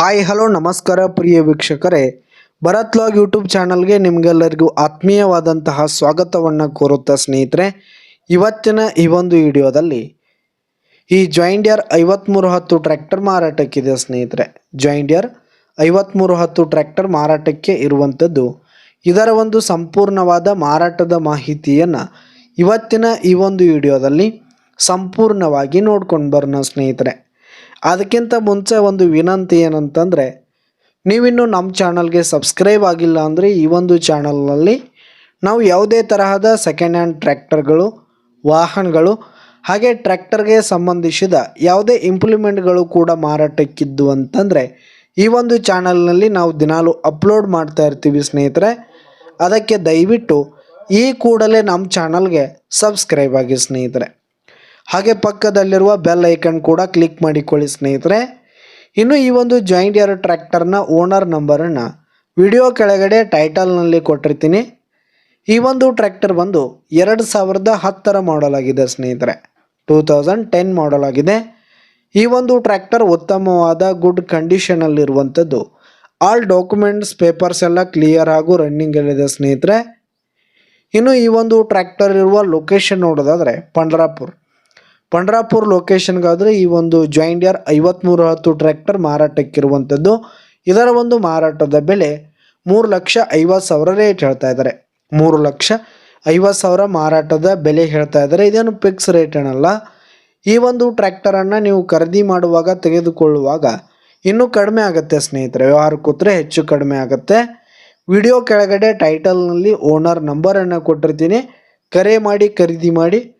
Hi, hello, ನಮಸ್ಕಾರ ಪ್ರಿಯ ವೀಕ್ಷಕರೇ. Bharat log YouTube ಚಾನಲ್ಗೆ ನಿಮಗೆಲ್ಲರಿಗೂ ಆತ್ಮೀಯವಾದಂತಹ ಸ್ವಾಗತವನ್ನು ಕೋರುತ್ತಾ ಸ್ನೇಹಿತರೆ. ಇವತ್ತಿನ ಈ ಒಂದು ವಿಡಿಯೋದಲ್ಲಿ ಈ ಜಾಯಿಂಡಿಯರ್ ಐವತ್ತ್ಮೂರು ಹತ್ತು ಟ್ರ್ಯಾಕ್ಟರ್ ಮಾರಾಟಕ್ಕಿದೆ ಸ್ನೇಹಿತರೆ. ಜಾಯಿಂಡಿಯರ್ ಐವತ್ತ್ಮೂರು ಹತ್ತು ಟ್ರ್ಯಾಕ್ಟರ್ ಮಾರಾಟಕ್ಕೆ ಇರುವಂಥದ್ದು ಇದರ ಒಂದು ಸಂಪೂರ್ಣವಾದ ಮಾರಾಟದ ಮಾಹಿತಿಯನ್ನು ಇವತ್ತಿನ ಈ ಒಂದು ವಿಡಿಯೋದಲ್ಲಿ ಸಂಪೂರ್ಣವಾಗಿ ನೋಡ್ಕೊಂಡು ಬರೋಣ ಸ್ನೇಹಿತರೆ. ಅದಕ್ಕಿಂತ ಮುಂಚೆ ಒಂದು ವಿನಂತಿ ಏನಂತಂದರೆ, ನೀವಿನ್ನೂ ನಮ್ಮ ಚಾನಲ್ಗೆ ಸಬ್ಸ್ಕ್ರೈಬ್ ಆಗಿಲ್ಲ ಅಂದರೆ ಈ ಒಂದು ಚಾನಲ್ನಲ್ಲಿ ನಾವು ಯಾವುದೇ ತರಹದ ಸೆಕೆಂಡ್ ಹ್ಯಾಂಡ್ ಟ್ರ್ಯಾಕ್ಟರ್ಗಳು ವಾಹನಗಳು, ಹಾಗೆ ಟ್ರ್ಯಾಕ್ಟರ್ಗೆ ಸಂಬಂಧಿಸಿದ ಯಾವುದೇ ಇಂಪ್ಲಿಮೆಂಟ್ಗಳು ಕೂಡ ಮಾರಾಟಕ್ಕಿದ್ದು ಅಂತಂದರೆ, ಈ ಒಂದು ಚಾನಲ್ನಲ್ಲಿ ನಾವು ದಿನಾಲು ಅಪ್ಲೋಡ್ ಮಾಡ್ತಾ ಇರ್ತೀವಿ ಸ್ನೇಹಿತರೆ. ಅದಕ್ಕೆ ದಯವಿಟ್ಟು ಈ ಕೂಡಲೇ ನಮ್ಮ ಚಾನಲ್ಗೆ ಸಬ್ಸ್ಕ್ರೈಬ್ ಆಗಿ ಸ್ನೇಹಿತರೆ. ಹಾಗೆ ಪಕ್ಕದಲ್ಲಿರುವ ಬೆಲ್ ಐಕನ್ ಕೂಡ ಕ್ಲಿಕ್ ಮಾಡಿಕೊಳ್ಳಿ ಸ್ನೇಹಿತರೆ. ಇನ್ನು ಈ ಒಂದು ಜಾಯಿಂಟ್ ಏರ್ ಟ್ರ್ಯಾಕ್ಟರ್ನ ಓನರ್ ನಂಬರನ್ನು ವಿಡಿಯೋ ಕೆಳಗಡೆ ಟೈಟಲ್ನಲ್ಲಿ ಕೊಟ್ಟಿರ್ತೀನಿ. ಈ ಒಂದು ಟ್ರ್ಯಾಕ್ಟರ್ ಬಂದು ಎರಡು ಸಾವಿರದ ಹತ್ತರ ಮಾಡಲ್ ಆಗಿದೆ ಸ್ನೇಹಿತರೆ. ಟೂ ತೌಸಂಡ್ ಟೆನ್ ಮಾಡಲ್ ಆಗಿದೆ. ಈ ಒಂದು ಟ್ರ್ಯಾಕ್ಟರ್ ಉತ್ತಮವಾದ ಗುಡ್ ಕಂಡೀಷನಲ್ಲಿರುವಂಥದ್ದು ಆಲ್ ಡಾಕ್ಯುಮೆಂಟ್ಸ್ ಪೇಪರ್ಸ್ ಎಲ್ಲ ಕ್ಲಿಯರ್ ಹಾಗೂ ರನ್ನಿಂಗಲ್ಲಿದೆ ಸ್ನೇಹಿತರೆ. ಇನ್ನು ಈ ಒಂದು ಟ್ರ್ಯಾಕ್ಟರ್ ಇರುವ ಲೊಕೇಶನ್ ನೋಡೋದಾದರೆ ಪಂಡ್ರಾಪುರ್. ಪಂಡ್ರಾಪುರ್ ಲೊಕೇಶನ್ಗಾದರೆ ಈ ಒಂದು ಜಾಯಿಂಟ್ ಜಾಯಿಂಡಿಯರ್ ಐವತ್ತ್ಮೂರು ಹತ್ತು ಟ್ರ್ಯಾಕ್ಟರ್ ಮಾರಾಟಕ್ಕಿರುವಂಥದ್ದು. ಇದರ ಒಂದು ಮಾರಾಟದ ಬೆಲೆ ಮೂರು ಲಕ್ಷ ಐವತ್ತು ಸಾವಿರ ರೇಟ್ ಹೇಳ್ತಾ ಇದ್ದಾರೆ. ಮೂರು ಲಕ್ಷ ಐವತ್ತು ಸಾವಿರ ಮಾರಾಟದ ಬೆಲೆ ಹೇಳ್ತಾ ಇದ್ದಾರೆ. ಇದೇನು ಫಿಕ್ಸ್ ರೇಟ್ ಏನಲ್ಲ. ಈ ಒಂದು ಟ್ರ್ಯಾಕ್ಟರನ್ನು ನೀವು ಖರೀದಿ ಮಾಡುವಾಗ, ತೆಗೆದುಕೊಳ್ಳುವಾಗ ಇನ್ನೂ ಕಡಿಮೆ ಆಗುತ್ತೆ ಸ್ನೇಹಿತರೆ. ವ್ಯವಹಾರ ಕೂತ್ರೆ ಹೆಚ್ಚು ಕಡಿಮೆ ಆಗುತ್ತೆ. ವಿಡಿಯೋ ಕೆಳಗಡೆ ಟೈಟಲ್ನಲ್ಲಿ ಓನರ್ ನಂಬರನ್ನು ಕೊಟ್ಟಿರ್ತೀನಿ. ಕರೆ ಮಾಡಿ, ಖರೀದಿ ಮಾಡಿ.